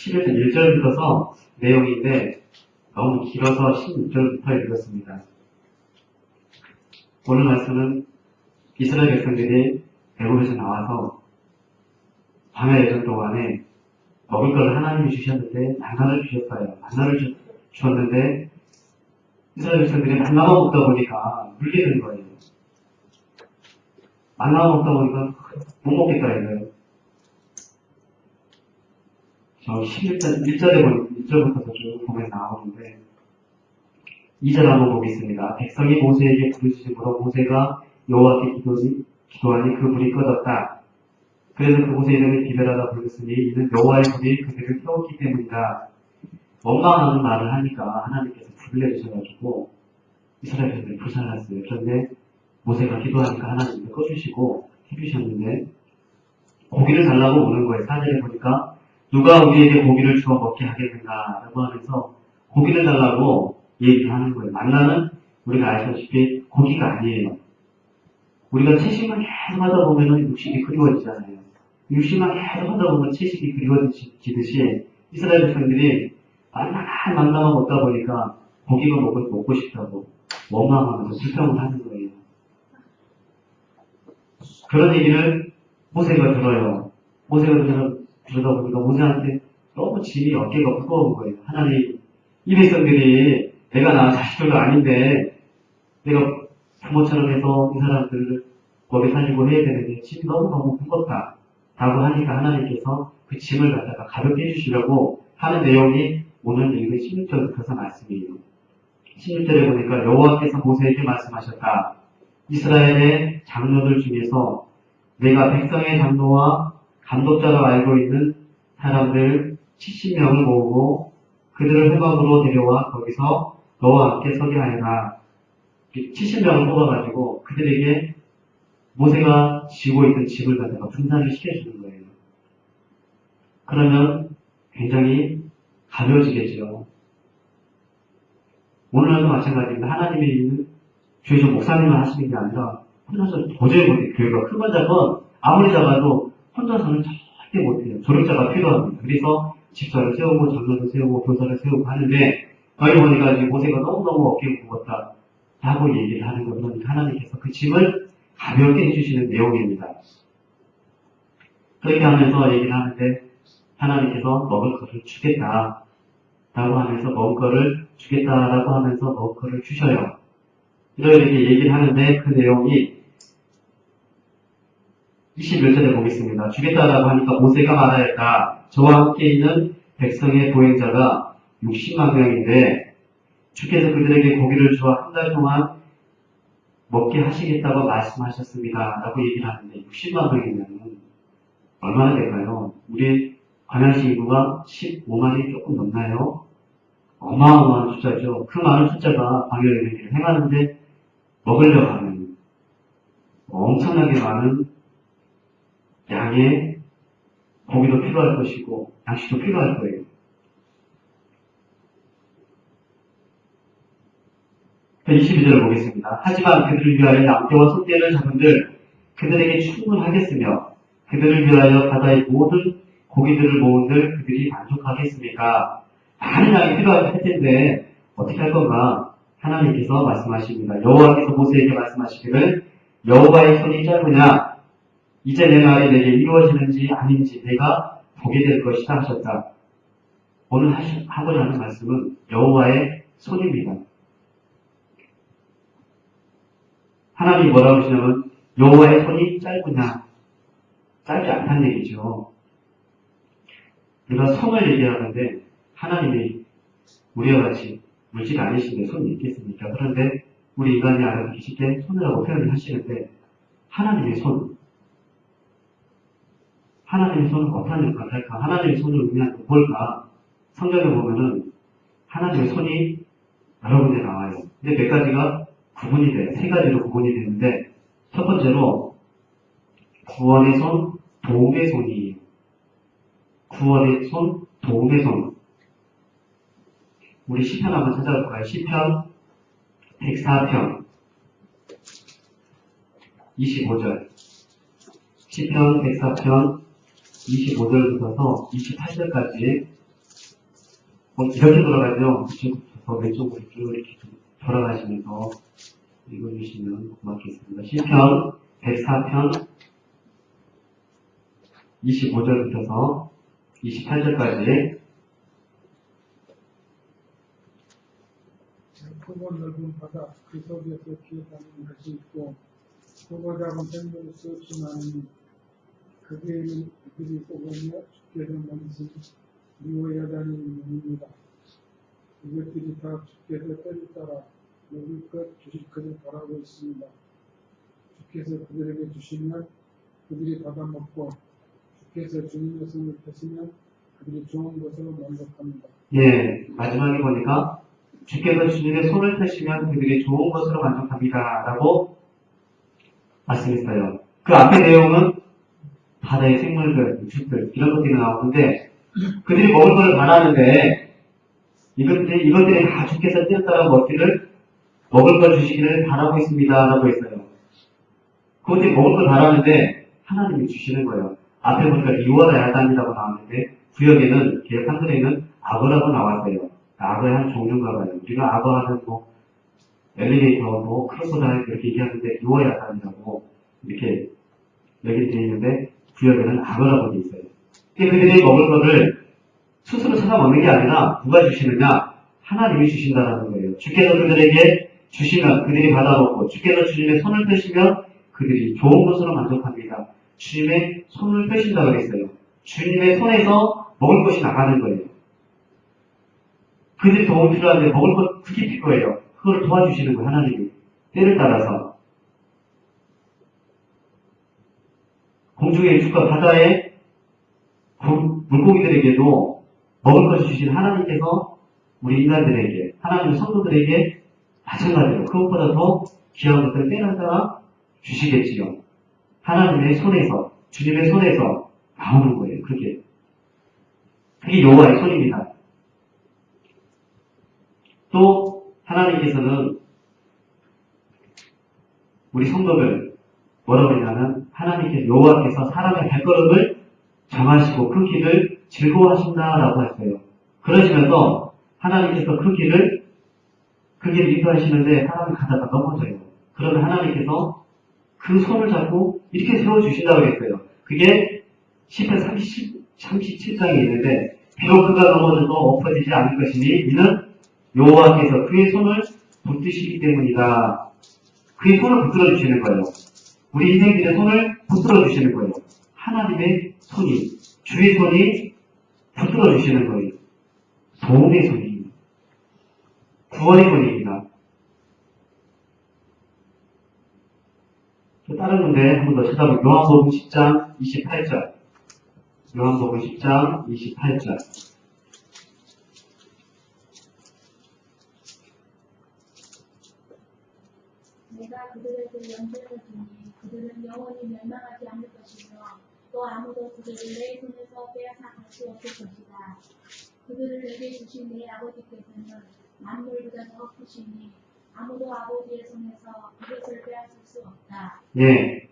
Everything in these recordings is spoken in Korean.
11절 1절부터서 내용인데 너무 길어서 16절부터 읽었습니다. 오늘 말씀은 이스라엘 백성들이 애굽에서 나와서 광야 여정 동안에 먹을 걸 하나님이 주셨는데 만나를 주셨어요. 만나를 주, 주었는데 이스라엘 백성들이 만나만 먹다 보니까 된 거예요. 만나만 먹다 보니까 못 먹겠다 이거예요. 저 11절, 1절에 보니 1절부터 쭉 보면 나오는데 2절 한번 보겠습니다. 백성이 모세에게 부르짖음으로 모세가 여호와께 기도하니 그 불이 꺼졌다. 그래서 그곳의 이름을 기별하다 불렀으니 이는 여호와의 불이 그들을 태웠기 때문이다. 원망하는 말을 하니까 하나님께서 불을 내주셔가지고 이스라엘 백성들이 불쌍했어요. 그런데 모세가 기도하니까 하나님께서 꺼주시고 해주셨는데 고기를 달라고 오는 거예요. 사절에 보니까 누가 우리에게 고기를 주어 먹게 하겠는가 라고 하면서 고기를 달라고 얘기를 하는 거예요. 만나는 우리가 아시다시피 고기가 아니에요. 우리가 채식만 계속 하다 보면 육식이 그리워지잖아요. 육식만 계속 하다 보면 채식이 그리워지듯이 이스라엘 백성들이 만나 만나만 먹다 보니까 고기가 먹고, 먹고 싶다고 원망하면서 불평을 하는 거예요. 그런 얘기를 모세가 들어요. 모세가 들어, 들어다 보니까 모세한테 너무 짐이 어깨가 무거운 거예요. 하나님, 이 백성들이 내가 낳은 자식들도 아닌데 내가 부모처럼 해서 이 사람들을 먹여 살리고 해야 되는데 짐이 너무 너무 무겁다. 라고 하니까 하나님께서 그 짐을 갖다가 가볍게 해주시려고 하는 내용이 오늘 읽은 16절부터 말씀이에요. 16절에 보니까 여호와께서 모세에게 말씀하셨다. 이스라엘의 장로들 중에서 내가 백성의 장로와 감독자로 알고 있는 사람들 70명을 모으고 그들을 회막으로 데려와 거기서 너와 함께 서게 하여라. 70명을 뽑아가지고 그들에게 모세가 지고 있던 집을 갖다가 분산을 시켜주는 거예요. 그러면 굉장히 가벼워지겠죠. 오늘날도 마찬가지입니다. 교회 좀 목사님만 하시는 게 아니라 혼자서 도저히 못해요. 교회가 크건 작건 아무리 작아도 혼자서는 절대 못해요. 조력자가 필요합니다. 그래서 집사를 세우고 장로를 세우고 교사를 세우고 하는데 보니까 지금 모세가 너무너무 어깨가 무겁다 라고 얘기를 하는 거 그러니까 하나님께서 그 짐을 가볍게 해주시는 내용입니다. 그렇게 하면서 얘기를 하는데 하나님께서 먹을 것을 주겠다 라고 하면서 먹을 것을 주겠다라고 하면서 먹을 것을 주셔요. 이렇게 얘기를 하는데 그 내용이 21절에 보겠습니다. 주겠다라고 하니까 모세가 말하였다. 저와 함께 있는 백성의 보행자가 60만 명인데 주께서 그들에게 고기를 주어 한 달 동안 먹게 하시겠다고 말씀하셨습니다. 라고 얘기를 하는데 60만 명이면 얼마나 될까요? 우리 관양시 인구가 15만이 조금 넘나요? 어마어마한 숫자죠. 그 많은 숫자가 길을 행하는데 먹으려고 하면 엄청나게 많은 양의 고기도 필요할 것이고 양식도 필요할 거예요. 자, 22절을 보겠습니다. 하지만 그들을 위하여 양떼와 소떼를 잡은들 그들에게 충분하겠으며 그들을 위하여 바다의 모든 고기들을 모은들 그들이 만족하겠습니까? 많은 양이 필요할 텐데 어떻게 할 건가? 하나님께서 말씀하십니다. 여호와께서 모세에게 말씀하시기를 여호와의 손이 짧으냐? 이제 내 말이 내게 이루어지는지 아닌지 내가 보게 될 것이다 하셨다. 오늘 하시, 하고자 하는 말씀은 여호와의 손입니다. 하나님이 뭐라고 하시냐면 여호와의 손이 짧으냐? 짧지 않다는 얘기죠. 우리가 성을 얘기하는데 하나님이 우리와 같이 물질 아니신데 손이 있겠습니까? 그런데 우리 인간이 알아듣기 쉽게 손이라고 표현을 하시는데 하나님의 손 하나님의 손은 어떤 역할을 할까? 하나님의 손을 의미하는 뭘까? 성경에 보면은 하나님의 손이 여러 군데 나와요. 근데 몇 가지가 구분이 돼요. 세 가지로 구분이 되는데 첫 번째로 구원의 손, 도움의 손이에요. 구원의 손, 도움의 손. 우리 시편 한번 찾아볼까요? 시편 104편 25절 시편 104편 25절부터 28절까지 어, 이렇게 돌아가죠. 저 왼쪽으로 쭉 이렇게 좀 돌아가시면서 읽어주시면 고맙겠습니다. 시편 104편 25절부터서 28절까지 크고 넓은 바다 그 속에서 기어다니는 것이 있고 크고 작은 샘들이 수없이 많으니 거기 그들이 쏘가며 주께서 만드신 미워야 다니는 문입니다. 이것들이 다 주께서 때를 따라 먹을 것 주실 것을 바라고 있습니다. 주께서 그들에게 주시면 그들이 받아먹고 주께서 주님의 손을 펴시면 그들이 좋은 것으로 만족합니다. 예, 마지막에 보니까 주께서 주님의 손을 펴시면 그들이 좋은 것으로 만족합니다. 라고 말씀했어요. 그 앞의 내용은 바다의 생물들, 육식들, 이런 것들이 나오는데 그들이 먹을 것을 바라는데 이것들이, 이것들이 다 주께서 뛰었다가 먹기를 먹을 것 주시기를 바라고 있습니다. 라고 했어요. 그것들이 먹을 걸 바라는데 하나님이 주시는 거예요. 앞에 보니까 리워라 야단이라고 나왔는데 구역에는 개혁 한글에는 악어라고 나왔어요. 악어의 한 종류인가 봐요. 우리가 하면 뭐 엘리베이터, 뭐 크로스오다 이렇게 얘기하는데 리워 야단이라고 이렇게 되어 있는데 구역에는 악어라고 되어 있어요. 그들이 먹을 거를 스스로 찾아 먹는 게 아니라 누가 주시느냐? 하나님이 주신다라는 거예요. 주께서 그들에게 주시면 그들이 받아먹고 주께서 주님의 손을 펴시면 그들이 좋은 것으로 만족합니다. 주님의 손을 펴신다고 그랬어요. 주님의 손에서 먹을 것이 나가는 거예요. 그들이 도움 필요한데 먹을 것 그게 필요해요. 그걸 도와주시는 거예요. 하나님이. 때를 따라서. 공중의 육과 바다의 고- 물고기들에게도 먹을 것을 주신 하나님께서 우리 인간들에게, 하나님의 성도들에게 마찬가지로 그것보다 더 귀한 것들을 빼앗아 주시겠지요. 하나님의 손에서, 주님의 손에서 나오는 거예요. 그게. 그게 여호와의 손입니다. 또 하나님께서는 우리 성도들 뭐라고 했냐면 하나님께서 여호와께서 사람의 발걸음을 정하시고 그 길을 즐거워하신다라고 했어요. 그러시면서 하나님께서 그 길을 그 길을 인도하시는데 사람이 가다가 넘어져요. 그러면 하나님께서 그 손을 잡고 이렇게 세워주신다고 했어요. 그게 10편 30, 37장에 있는데 비록 그가 넘어져도 엎어지지 않을 것이니 이는 여호와께서 그의 손을 붙드시기 때문이다. 그의 손을 붙들어 주시는 거예요. 우리 인생들의 손을 붙들어 주시는 거예요. 하나님의 손이, 주의 손이 붙들어 주시는 거예요. 도움의 손입니다. 구원의 손입니다. 또 다른 건데 한 번 더 찾아보면 요한복음 10장 28절. 요한복음 10장 28절. 내가 그들에게 연세를 주니 그들은 영원히 멸망하지 않을 것이며 또 아무도 그들을 내 손에서 빼앗아 갈 수 없을 것이다. 그들을 내게 주신 내 아버지께서는 만물보다 더 크시니 아무도 아버지의 손에서 그것을 빼앗을 수 없다. 예.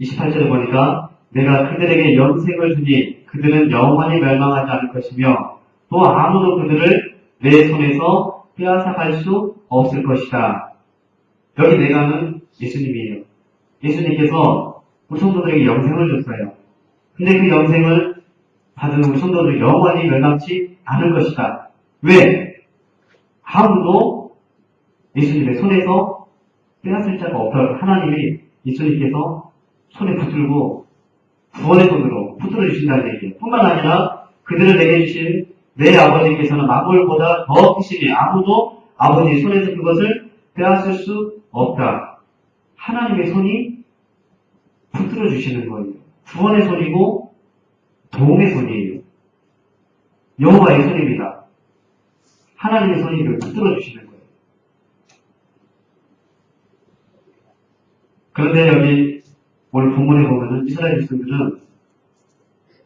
28절에 보니까 내가 그들에게 영생을 주니 그들은 영원히 멸망하지 않을 것이며 또 아무도 그들을 내 손에서 빼앗아 갈 수 없을 것이다. 여기 내가는 예수님이에요. 예수님께서 우리 성도들에게 영생을 줬어요. 근데 그 영생을 받은 우리 성도들 영원히 멸망치 않을 것이다. 왜? 아무도 예수님의 손에서 빼앗을 자가 없다. 하나님이 예수님께서 손에 붙들고 구원의 손으로 붙들어 주신다는 얘기예요. 뿐만 아니라 그들을 내게 주신 내 아버지께서는 만물보다 더 크시니 아무도 아버지의 손에서 그것을 빼앗을 수 없다. 하나님의 손이 붙들어 주시는 거예요. 구원의 손이고 도움의 손이에요. 여호와의 손입니다. 하나님의 손이 그 붙들어 주시는 거예요. 그런데 여기 오늘 본문에 보면은 이스라엘 백성들은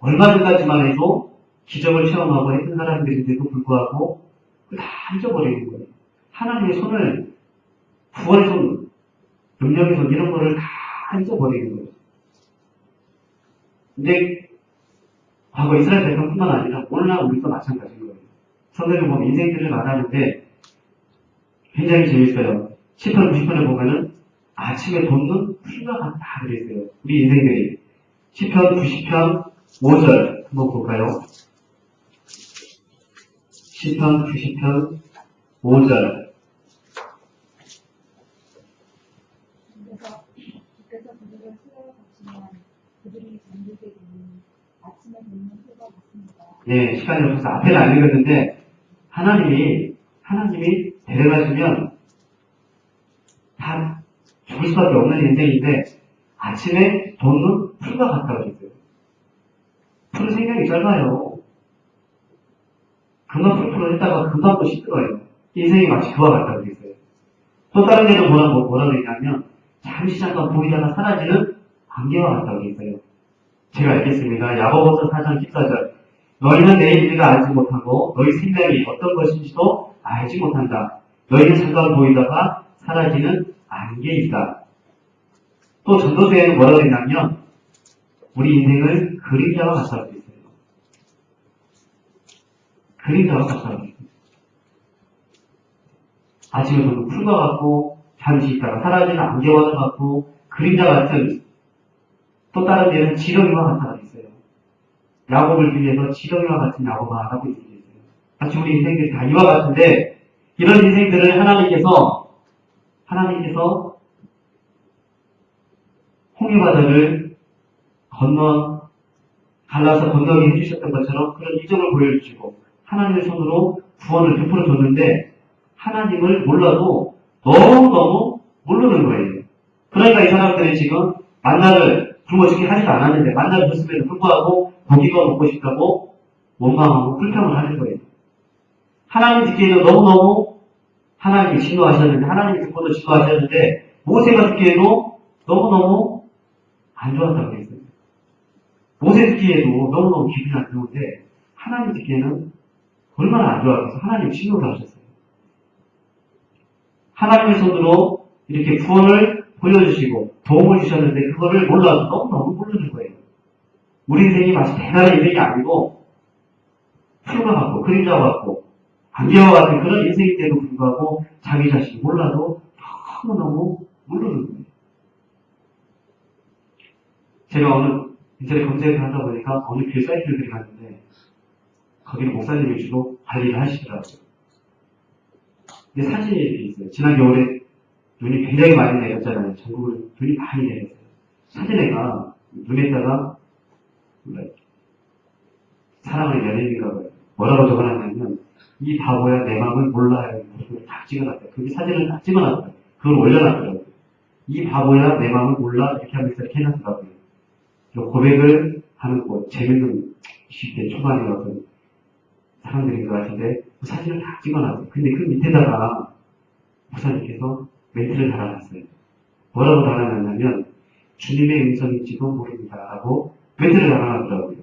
얼마 전까지만 해도 기적을 체험하고 했던 사람들인데도 불구하고 그걸 다 잊어버리는 거예요. 하나님의 손을 구원의 손, 손 이런 거를 다 잊어버리는 거예요. 근데 과거 이스라엘 백성뿐만 아니라 오늘날 우리도 마찬가지인 거예요. 성경을 보면 인생들을 말하는데 굉장히 재밌어요. 10편, 90편에 보면은 아침에 돋는 풀과 같다 그랬어요. 우리 인생들이. 10편, 90편, 5절 한번 볼까요? 10편, 90편, 5절. 그래서 주께서 그들을 풀어 가시면 네, 시간이 없어서 앞에는 안 읽었는데, 하나님이, 하나님이 데려가시면 다 죽을 수밖에 없는 인생인데, 아침에 돋는 풀과 같다고 했어요. 풀은 생명이 짧아요. 금방 풀풀을 했다가 금방 또 시들어요. 인생이 마치 그와 같다고 했어요. 또 다른 데도 뭐라, 뭐라고 했냐면, 잠시 잠깐 보이다가 사라지는 안개와 같다고 했어요. 제가 알겠습니다. 야고보서 4장 14절. 너희는 내일 일을 알지 못하고 너희 생명이 어떤 것인지도 알지 못한다. 너희는 잠깐 보이다가 사라지는 안개이다. 또 전도서에는 뭐라고 했냐면 우리 인생을 그림자와 같다고 했어요. 그림자와 같다고 했어요. 아침에 보면 풀과 같고 잠시 있다가 사라지는 안개와 같고 그림자 같은 또 다른 데는 지렁이와 같다고 했어요. 야곱을 위해서 지렁이와 같은 야곱아 라고 얘기했어요. 마치 우리 인생들이 다 이와 같은데 이런 인생들을 하나님께서 하나님께서 홍해바다를 건너 갈라서 건너게 해주셨던 것처럼 그런 이정을 보여주시고 하나님의 손으로 구원을 베풀어 줬는데 하나님을 몰라도 너무너무 모르는 거예요. 그러니까 이 사람들이 지금 만나를 굶어 죽게 하지도 않았는데 만나를 줬음에도 불구하고 고기가 먹고 싶다고 원망하고 불평을 하는 거예요. 하나님 듣기에도 너무너무 하나님이 진노하셨는데 하나님 듣고도 진노하셨는데 모세가 듣기에도 너무너무 안 좋았다고 했어요. 모세 듣기에도 너무너무 기분이 안 좋은데 하나님 듣기에는 얼마나 안 좋아서 하나님 진노를 하셨어요. 하나님의 손으로 이렇게 구원을 보여주시고 도움을 주셨는데 그거를 몰라도 너무너무 모르는 거예요. 우리 인생이 마치 대단한 인생이 아니고 풀과 같고 그림자와 같고 안개와 같은 그런 인생인데도 불구하고 자기 자신이 몰라도 너무너무 모르는 거예요. 제가 오늘 인터넷 검색을 하다 보니까 어느 교회 사이트를 들어갔는데 거기는 목사님이 주로 관리를 하시더라고요. 사진이 있어요. 지난 겨울에 눈이 굉장히 많이 내렸잖아요. 전국을 눈이 많이 내렸어요. 사진에가 눈에다가. 사랑하는 연예인인가 봐요. 뭐라고 적어놨냐면 이 바보야 내 마음을 몰라요. 딱 찍어놨어요. 그게 사진을 딱 찍어놨어요. 그걸 올려놨더라고요. 이 바보야 내 마음을 몰라 이렇게 하면서 이렇게 해놨더라고요. 요 고백을 하는 뭐 재밌는 20대 초반에 어떤 사람들인 것 같은데 그 사진을 다 찍어놨어요. 근데 그 밑에다가 목사님께서 멘트를 달아놨어요. 뭐라고 달아놨냐면 주님의 음성일지도 모릅니다. 라고 멘트를 달아놨더라고요.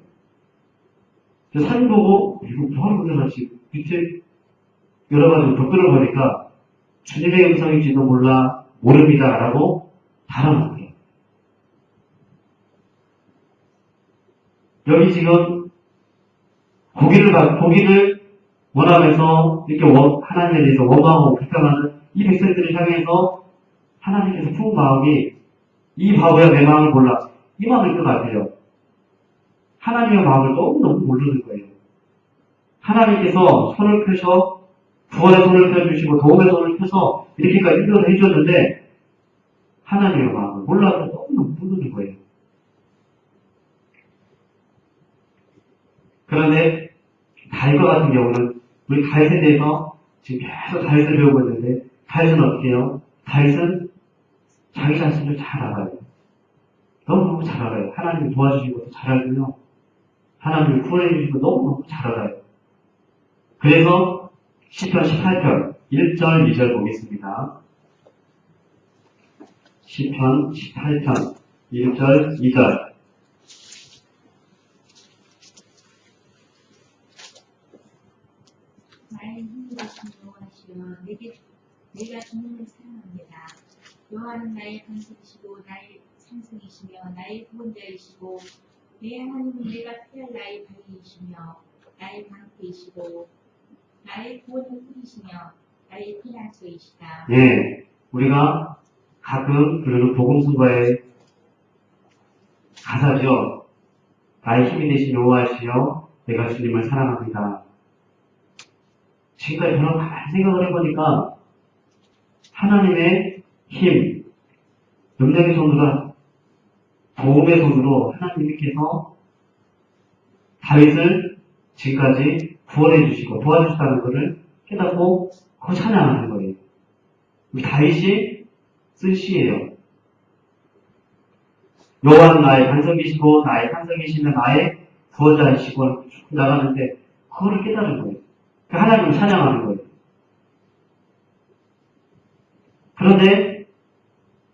저 사진 보고 이거 뭐하는 거냐 지 밑에 여러 가지 댓글을 보니까 주님의 음성일지도 몰라 모릅니다. 라고 달아놨어요. 여기 지금 고기를 가- 고기를 원하면서 이렇게 원- 하나님에 대해서 원망하고 불평하는 이 백성들을 향해서 하나님께서 품 마음이 이 바보야 내 마음을 몰라 이 마음일 것 같아요. 하나님의 마음을 너무너무 모르는 거예요. 하나님께서 손을 펴서 구원의 손을 펴주시고 도움의 손을 펴서 이렇게까지 인도를 해줬는데 하나님의 마음을 몰라서 너무너무 모르는 거예요. 그런데 다윗과 같은 경우는 우리 다윗에 대해서 지금 계속 다윗을 배우고 있는데 다윗은 해요? 다윗은 자기 자신을 잘 알아요. 너무너무 잘 알아요. 하나님 도와주신 것도 잘 알고요. 하나님 구원해 주신 것도 너무너무 잘 알아요. 그래서 10편 18편 1절 2절 보겠습니다. 10편 18편 1절 2절 나의 힘이 되신 여호와시여 내게 내가 주님을 사랑합니다. 여호와는 나의 간식이시고 나의 상승이시며 나의 구원자이시고 내 하나님은 내가 피할 나의 방위이시며 나의 방패이시고 나의 구원을 뿌리시며 나의 피난처이시다. 예, 우리가 가끔 부르는 복음성가의 가사죠. 나의 힘이 되신 여호와시여 내가 주님을 사랑합니다. 지금까지 저는 가만히 생각을 해보니까 하나님의 힘, 능력의 손으로 도움의 손으로 하나님께서 다윗을 지금까지 구원해 주시고 도와주셨다는 것을 깨닫고 그걸 찬양하는 거예요. 다윗이 쓴 시예요. 여호와는 나의 반석이시고 나의 반석이시며 나의 구원자이시고 쭉 나가는데 그거를 깨달은 거예요. 그 하나님을 찬양하는 거예요. 그런데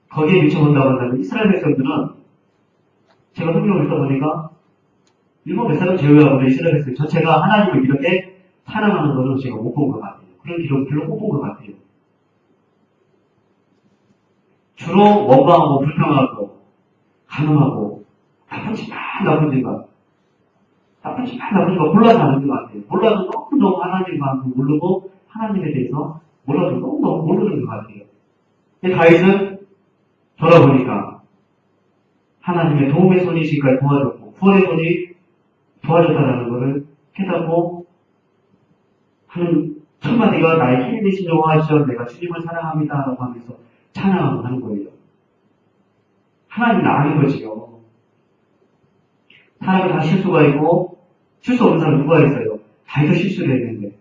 거기에 미쳐본다고 한다면 이스라엘 백성들은 제가 성경을 써보니까 일곱 백성을 제외하고 이스라엘 백성 전체가 하나님을 이렇게 찬양하는 것을 제가 못 본 것 같아요. 그런 기록 별로 못 본 것 같아요. 주로 원망하고 불평하고 가늠하고 나쁜 짓만 나쁜 짓만 나쁜 짓만 나쁜 짓만 골라서 하는 것 같아요. 몰라도 너무너무 하나님만 모르고 하나님에 대해서 몰라도 너무너무 모르는 것 같아요. 다윗은 돌아보니까 하나님의 도움의 손이 지금까지 도와줬고 구원의 손이 도와줬다는 것을 깨닫고 하는 첫마디가 나의 힘이 되신 여호와시여 내가 주님을 사랑합니다 라고 하면서 찬양하고 하는 거예요. 하나님은 아는 거지요. 사람이 다 실수가 있고 실수 없는 사람 누가 있어요? 다이도 실수를 했는데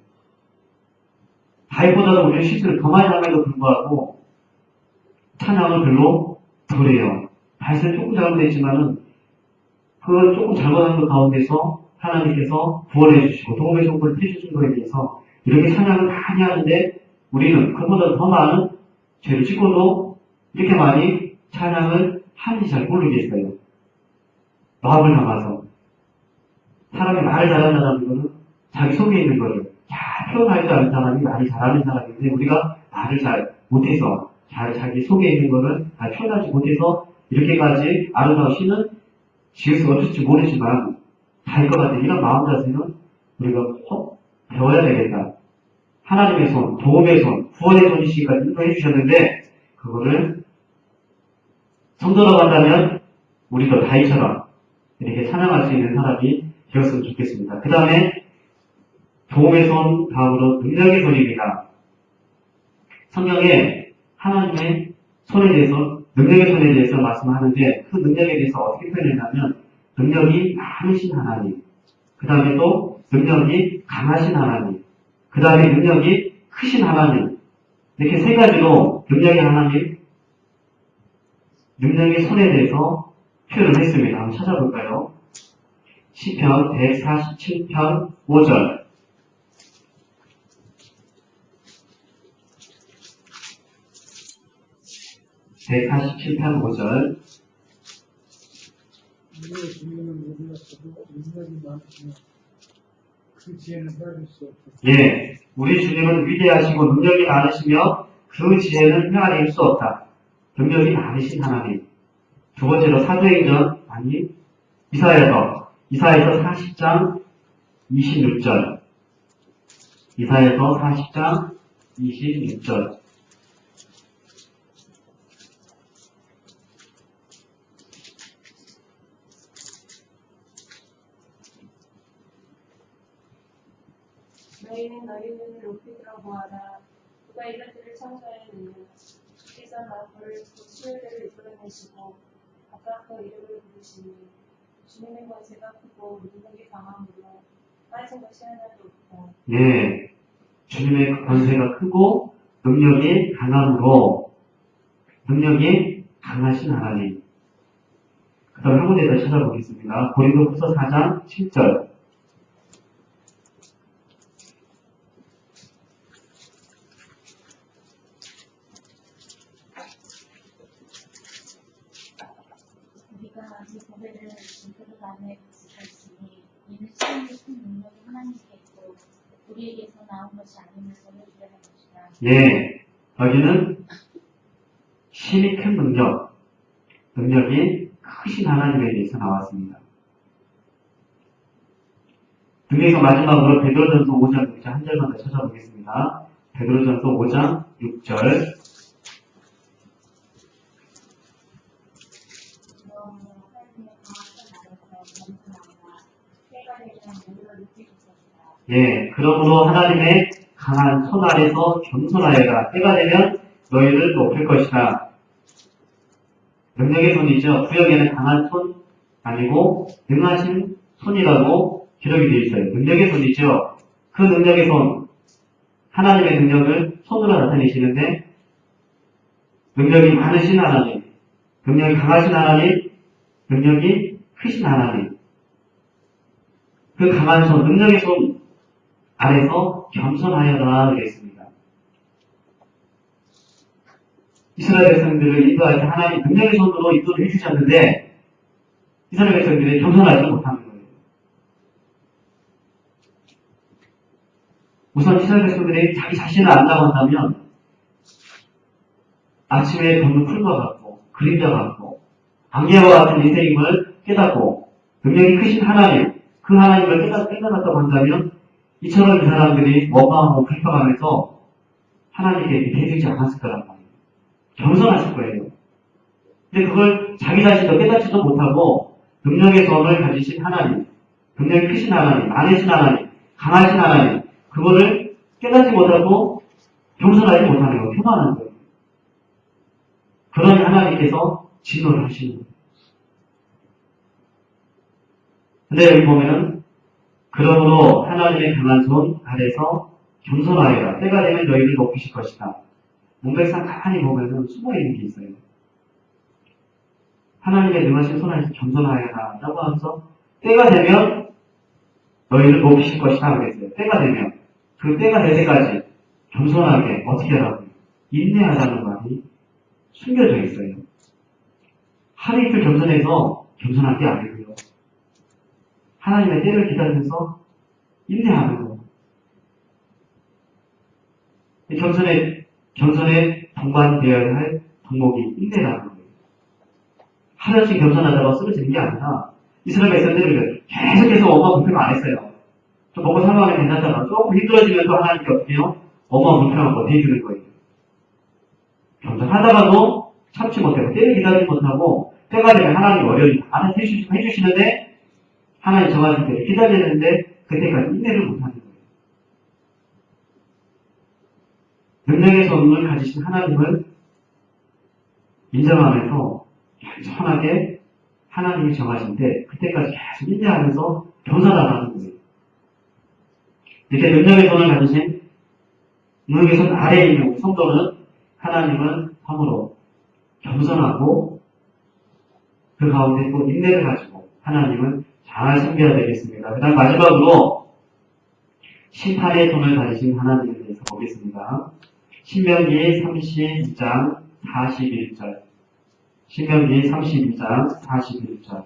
다이보다도 우리는 실수를 더 많이 함에도 불구하고 찬양을 별로 덜해요. 다이는 조금 잘못했지만은 그 조금 잘못한 것 가운데서 하나님께서 구원해 주시고 도움의 손길을 펴주신 거에 대해서 이렇게 찬양을 많이 하는데 우리는 그보다 더 많은 죄를 짓고도 이렇게 많이 찬양을 하는지 잘 모르겠어요. 마음을 담아서. 사람이 말을 잘한다는 것은 자기 속에 있는 거를 잘 표현할 줄 아는 사람이 말을 잘하는 사람인데 우리가 말을 잘 못해서 잘 자기 속에 있는 거를 잘 표현하지 못해서 이렇게까지 아름다우시는 지을 수 없을지 모르지만 잘것 같아요. 이런 마음 자세는 우리가 꼭 배워야 되겠다. 하나님의 손, 도움의 손, 구원의 손이시기까지 인도해 주셨는데 그거를 성도로 간다면 우리도 다이처럼 이렇게 찬양할 수 있는 사람이 되었으면 좋겠습니다. 그 다음에 도움의 손, 다음으로 능력의 손입니다. 성경에 하나님의 손에 대해서 능력의 손에 대해서 말씀하는데 그 능력에 대해서 어떻게 표현했냐면 능력이 많으신 하나님, 그 다음에 또 능력이 강하신 하나님, 그 다음에 능력이 크신 하나님 이렇게 세 가지로 능력의 하나님, 능력의 손에 대해서 표현을 했습니다. 한번 찾아볼까요? 시편 147편 5절 147편 5절 예, 우리 주님은 위대하시고 능력이 많으시며 그 지혜는 헤아릴 수 없다. 능력이 많으신 하나님. 두 번째로 사도행전 아니 이사에서 이사에서 40장 26절 이사에서 40장 26절 너희는 너희 눈을 높이 들어보아라. 누가 이것들을 창조하였느냐. 세상 만물을 수요대로 이끌어내시고 그 이름을 부르시니 주님의 권세가 크고 능력이 강함으로 빠진 것이 하나도 없다. 예, 주님의 권세가 크고 능력이 강함으로 능력이 강하신 하나님. 그 다음 한 군데 더 찾아보겠습니다. 고린도후서 4장 7절. 우리가 이 고백을 인터넷 안에 볼 수가 있으니 이는 시험이 큰 능력이 하나님께 있고 우리에게서 나온 것이 아님을 보여주려는 것이다. 예, 여기는 힘이 큰 능력, 능력이 크신 하나님에 대해서 나왔습니다. 등에서 마지막으로 베드로전서 5장 6절 한 절만 더 찾아보겠습니다. 베드로전서 5장 6절 너무 하나님의 강한 손 아래서 겸손하라. 때가 되면 너희를 높이실 것이다. 예, 그러므로 하나님의 강한 손 아래서 겸손하여라. 때가 되면 너희를 높일 것이다. 능력의 손이죠. 구역에는 강한 손 아니고 능하신 손이라고 기록이 되어 있어요. 능력의 손이죠. 그 능력의 손, 하나님의 능력을 손으로 나타내시는데 능력이 많으신 하나님, 능력이 강하신 하나님, 능력이 크신 하나님. 그 강한 손, 능력의 손 아래서 겸손하여라 그랬습니다. 이스라엘 백성들을 인도할 때 하나님 능력의 손으로 인도를 해주셨는데 이스라엘 백성들이 겸손하지 못하는 거예요. 우선 이스라엘 백성들이 자기 자신을 안다고 한다면 아침에 걷는 풀과 같고 그림자 같고 안개와 같은 인생임을 깨닫고 능력이 크신 하나님 그 하나님을 깨닫, 깨달았다고 한다면 이처럼 이 사람들이 원망하고 불평하면서 하나님께 대들지 않았을 거란 말이에요. 겸손하실 거예요. 근데 그걸 자기 자신도 깨닫지도 못하고 능력의 손을 가지신 하나님, 능력이 크신 하나님, 많으신 하나님, 강하신 하나님, 그거를 깨닫지 못하고 겸손하지 못하는 거예요. 교만한 거예요. 그러니 하나님께서 진노를 하시는 거예요. 근데 여기 보면은 그러므로 하나님의 강한 손 아래서 겸손하여라. 때가 되면 너희를 높이실 것이다. 문맥상 가만히 보면은 숨어 있는 게 있어요. 하나님의 능하신 손 아래서 겸손하여라. 라고 하면서 때가 되면 너희를 높이실 것이다. 그랬어요. 때가 되면. 그 때가 될 때까지 겸손하게 어떻게 하라고 인내하자는 말이 숨겨져 있어요. 하루 이틀 겸손해서 겸손한 게 아니고요. 하나님의 때를 기다리면서 인내하는 거. 겸손에, 겸손에 동반되어야 할 덕목이 인내라는 거예요. 하나씩 겸손하다가 쓰러지는 게 아니라 이스라엘 백성들을 계속해서 엄마 불평 안 했어요. 좀 먹고 살아가면 괜찮잖아. 조금 힘들어지면 또 하나님께 어떻게 해요? 엄마 불평하고 대주는 거예요. 겸손하다가도 참지 못하고 때를 기다리지 못하고 때가 되면 하나님 어려움이 다 해주시는데 하나님 정하실 때 기다리는데 그때까지 인내를 못하는 거예요. 능력의 손을 가지신 하나님을 인정하면서 겸손하게 하나님이 정하신데 그때까지 계속 인내하면서 겸손하라는 거예요. 이렇게 능력의 손을 가지신 손 아래에 있는 성도는 하나님은 참으로 겸손하고 그 가운데 또 인내를 가지고 하나님은 잘 섬겨야 되겠습니다. 그 다음 마지막으로 심판의 손을 가지신 하나님에 대해서 보겠습니다. 신명기 32장 41절 신명기 32장 41절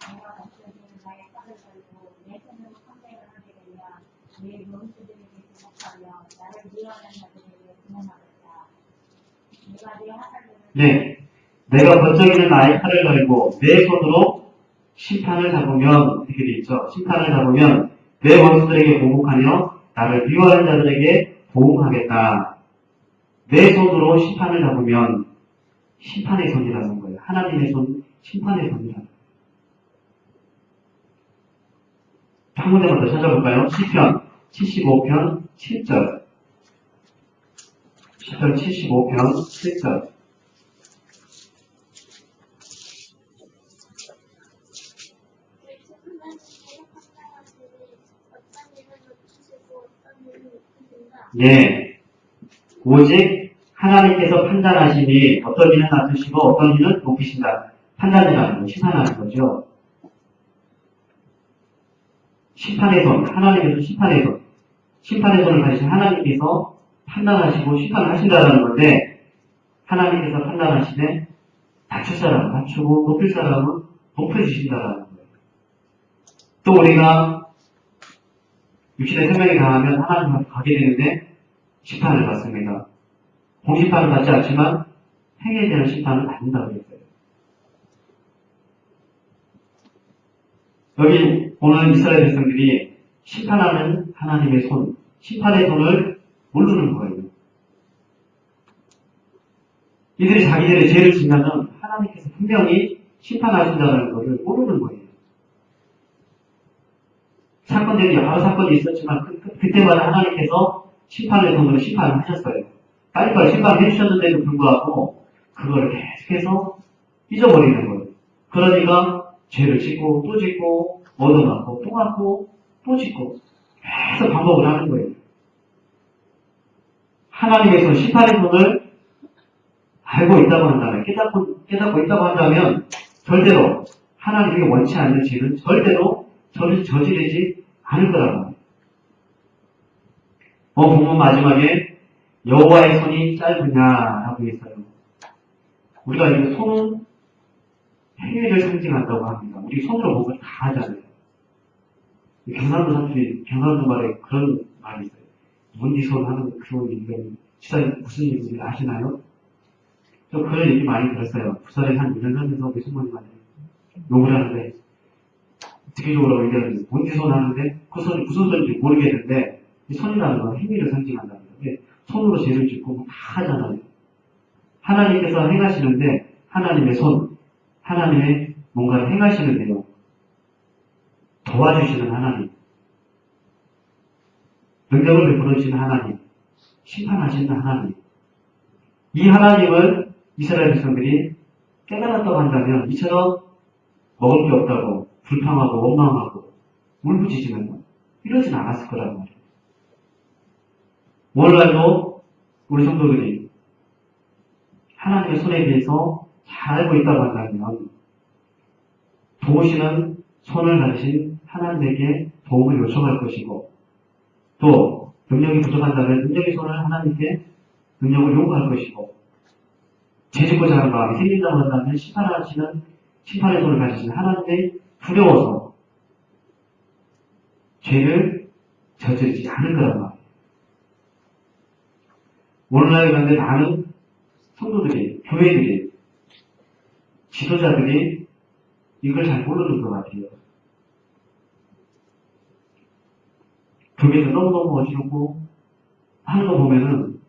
너와 같이 나의 팔을 걸고 내 손으로 판매를 하게 되면 내 원수들에게 구속하며 나를 미워하는 자들에게 구원하겠다. 내가 내 하나님을 네. 내가 번쩍이는 나의 칼을 걸고 내 손으로 심판을 잡으면 이렇게 돼 있죠. 심판을 잡으면 내 원수들에게 보복하며 나를 미워하는 자들에게 보응하겠다. 내 손으로 심판을 잡으면 심판의 손이라는 거예요. 하나님의 손, 심판의 손이라는 거예요. 한 문제만 더 찾아볼까요? 시편 75편 7절. 시편 75편 7절. 예. 오직 하나님께서 판단하시니 어떤 이는 낮으시고 어떤 이는 높이신다. 판단이라는 거, 심판하는 거죠. 심판의 손, 하나님께서 심판의 손. 심판의 손을 가지신 하나님께서 판단하시고 심판을 하신다는 건데, 하나님께서 판단하시되, 낮출 사람은 낮추고, 높일 사람은 높여주신다는 거예요. 또 우리가 육신의 생명이 강하면 하나님 앞에 가게 되는데 심판을 받습니다. 공심판을 받지 않지만 행에 대한 심판을 받는다고 했어요. 여기 오늘 이스라엘 백성들이 심판하는 하나님의 손, 심판의 손을 모르는 거예요. 이들이 자기들의 죄를 지면은 하나님께서 분명히 심판하신다는 것을 모르는 거예요. 사건들이 여러 사건이 있었지만 그, 때마다 하나님께서 심판의 손으로 심판을 하셨어요. 빨리빨리 심판을 해주셨는데도 불구하고 그거를 계속해서 잊어버리는 거예요. 그러니까 죄를 짓고 또 짓고 얻어맞고 또 갖고 또 짓고 계속 반복을 하는 거예요. 하나님의 손, 심판의 손을 알고 있다고 한다면, 깨닫고, 깨닫고 있다고 한다면, 절대로 하나님이 원치 않는 죄는 절대로 저를 저지르지 않을 거라고 합니다. 어, 본문 마지막에 여호와의 손이 짧으냐라고 했어요. 우리가 이 손은 행위를 상징한다고 합니다. 우리 손으로 뭔가 다 하잖아요. 경상도 사투리, 경상도 말에 그런 말이 있어요. 뭔지 손 하는 그런 얘기가 시사님 무슨 얘기인지 아시나요? 저 그런 얘기 많이 들었어요. 부산에 한 2년 살면서 몇 천만이 많이 욕을 하는데 특이적으로 얘기하는데 뭔지 손 하는데 그 손이 무슨 손인지 모르겠는데 이 손이라는 건 행위를 상징한다는 건데 손으로 죄를 짓고 뭐다 하잖아요. 하나님께서 행하시는데 하나님의 손, 하나님의 뭔가를 행하시는데요. 도와주시는 하나님, 능력을 베풀어 주시는 하나님, 심판하시는 하나님. 이 하나님을 이스라엘 백성들이 깨달았다고 한다면 이처럼 먹을 게 없다고 불평하고 원망하고 울부짖으면 이러진 않았을 거라는 말이에요. 오늘날도 우리 성도들이 하나님의 손에 대해서 잘 알고 있다고 한다면 도우시는 손을 가지신 하나님에게 도움을 요청할 것이고 또 능력이 부족한다면 능력의 손을 하나님께 능력을 요구할 것이고 죄짓고자 하는 마음이 생긴다고 한다면 심판하시는 심판의 손을 가지신 하나님의 두려워서 죄를 저지르지 않을 거란 말이에요. 오늘날 그런데 많은 성도들이, 교회들이, 지도자들이 이걸 잘 모르는 것 같아요. 교회도 너무너무 어지럽고 하는 거 보면은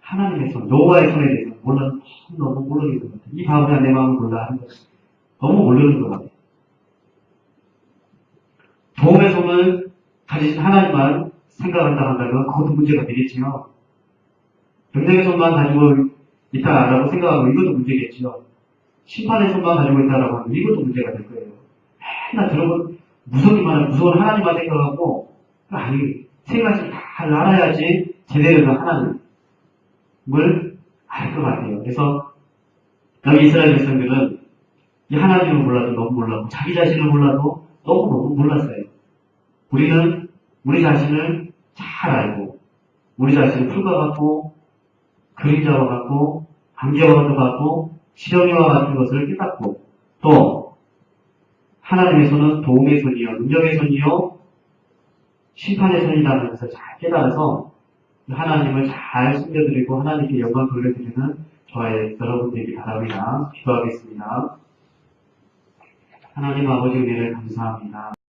하나님의 손, 노아의 손에 대해서 몰라, 너무 모르는 것 같아요. 이 바보가 내 마음을 몰라 하는 거 너무 모르는 것 같아요. 도움의 손을 가지신 하나님만 생각한다 한다면 그것도 문제가 되겠지요. 능력의 손만 가지고 있다라고 생각하면 이것도 문제겠지요. 심판의 손만 가지고 있다라고 하면 이것도 문제가 될 거예요. 맨날 들어본 한 무서운 하나님만 생각하고 아니 세 가지 다 알아야지 제대로 된 하나님을 알 것 같아요. 그래서 여기 이스라엘 백성들은 이 하나님을 몰라도 너무 몰랐고 자기 자신을 몰라도 너무 너무 몰랐어요. 우리는 우리 자신을 잘 알고 우리 자신을 풀과 같고 그림자와 같고 안개와 같고 시험이와 같은 것을 깨닫고 또 하나님의 손은 도움의 손이요 능력의 손이요 심판의 손이라는 것을 잘 깨달아서 하나님을 잘 숨겨드리고 하나님께 영광 돌려드리는 저의 여러분들이 바랍니다. 기도하겠습니다. 하나님 아버지 은혜를 감사합니다.